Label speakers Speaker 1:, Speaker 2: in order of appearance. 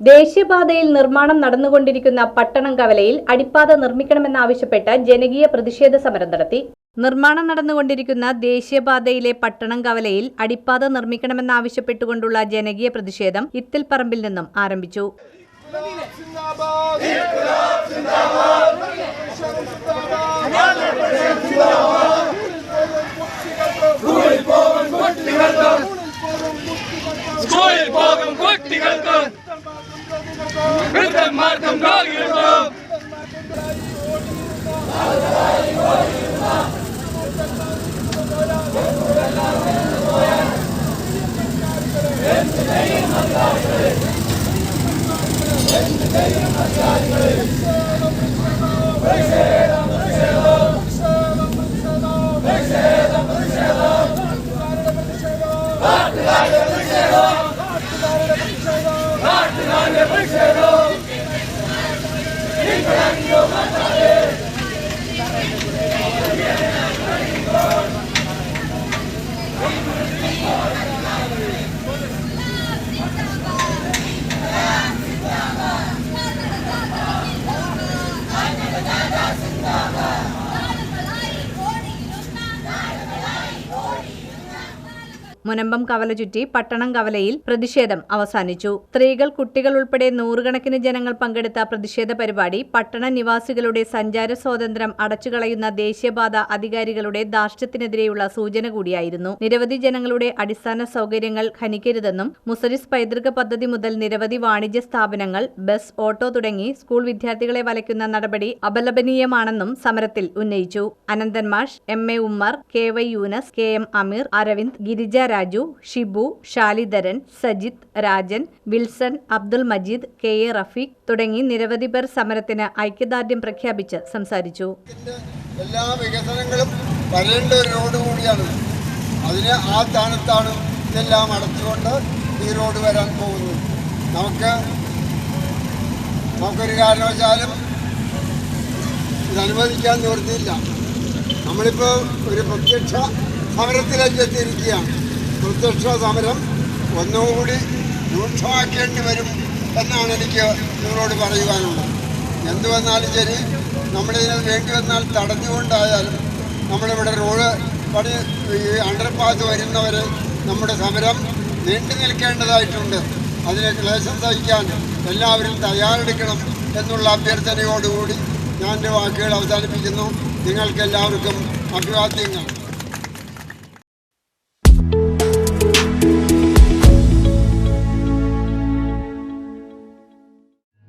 Speaker 1: ദേശീയപാതയിൽ നിർമ്മാണം നടന്നുകൊണ്ടിരിക്കുന്ന പട്ടണം കവലയിൽ അടിപ്പാത നിർമ്മിക്കണമെന്നാവശ്യപ്പെട്ട് ജനകീയ പ്രതിഷേധ സമരം നടത്തി. നിർമ്മാണം നടന്നുകൊണ്ടിരിക്കുന്ന ദേശീയപാതയിലെ പട്ടണം കവലയിൽ അടിപ്പാത നിർമ്മിക്കണമെന്നാവശ്യപ്പെട്ടുകൊണ്ടുള്ള ജനകീയ പ്രതിഷേധം ഇത്തിൽപ്പറമ്പിൽ നിന്നും ആരംഭിച്ചു.
Speaker 2: കുട്ടികൾക്ക്. വൃദ്ധന്മാർക്കും Sindaba!
Speaker 1: മുനമ്പം കവല ചുറ്റി പട്ടണം കവലയിൽ പ്രതിഷേധം അവസാനിച്ചു. സ്ത്രീകൾ കുട്ടികൾ ഉൾപ്പെടെ നൂറുകണക്കിന് ജനങ്ങൾ പങ്കെടുത്ത പ്രതിഷേധ പരിപാടി പട്ടണ നിവാസികളുടെ സഞ്ചാര സ്വാതന്ത്ര്യം അടച്ചുകളയുന്ന ദേശീയപാത അധികാരികളുടെ ധാർഷ്ട്യത്തിനെതിരെയുള്ള സൂചന കൂടിയായിരുന്നു. നിരവധി ജനങ്ങളുടെ അടിസ്ഥാന സൗകര്യങ്ങൾ ഖനിക്കരുതെന്നും മുസരിസ് പൈതൃക പദ്ധതി മുതൽ നിരവധി വാണിജ്യ സ്ഥാപനങ്ങൾ ബസ് ഓട്ടോ തുടങ്ങി സ്കൂൾ വിദ്യാർത്ഥികളെ വലയ്ക്കുന്ന നടപടി അപലപനീയമാണെന്നും സമരത്തിൽ ഉന്നയിച്ചു. Ananthan Mash M A Ummer K Y Yunus K M Ameer Aravind Girija Raju Shibu Shalidharan Sajith Rajan Wilson Abdul Majeed K A Rafeeq തുടങ്ങി നിരവധി പേർ സമരത്തിന് ഐക്യദാർഢ്യം പ്രഖ്യാപിച്ച് സംസാരിച്ചു.
Speaker 3: എല്ലാ വികസനങ്ങളും വരേണ്ട ഒരു റോഡ് കൂടിയാണ് അതിന് ആ സ്ഥാനത്താണ് ഇതെല്ലാം അടച്ചുകൊണ്ട് ഈ റോഡ് വരാൻ പോകുന്നത്. നമുക്ക് നമുക്കൊരു കാരണവശാലും ഇത് അനുവദിക്കാൻ നിവൃത്തിയില്ല. നമ്മളിപ്പോൾ ഒരു പ്രത്യക്ഷ സമരത്തിലേക്ക് എത്തിയിരിക്കുകയാണ്. പ്രത്യക്ഷ സമരം ഒന്നുകൂടി രൂക്ഷമാക്കേണ്ടി വരും എന്നാണ് എനിക്ക് നിങ്ങളോട് പറയുവാനുള്ളത്. എന്തു വന്നാലും ശരി നമ്മളിതിന് വേണ്ടി വന്നാൽ തടഞ്ഞുകൊണ്ടായാലും നമ്മളിവിടെ റോഡ് പണി ഈ അണ്ടർപാസ് വരുന്നവരെ നമ്മുടെ സമരം നീണ്ടു നിൽക്കേണ്ടതായിട്ടുണ്ട്. അതിനെ ക്ലേശം സഹിക്കാൻ എല്ലാവരും തയ്യാറെടുക്കണം എന്നുള്ള അഭ്യർത്ഥനയോടുകൂടി ഞാൻ എന്റെ വാക്കുകൾ അവസാനിപ്പിക്കുന്നു. നിങ്ങൾക്ക് എല്ലാവർക്കും അഭിവാദ്യങ്ങൾ.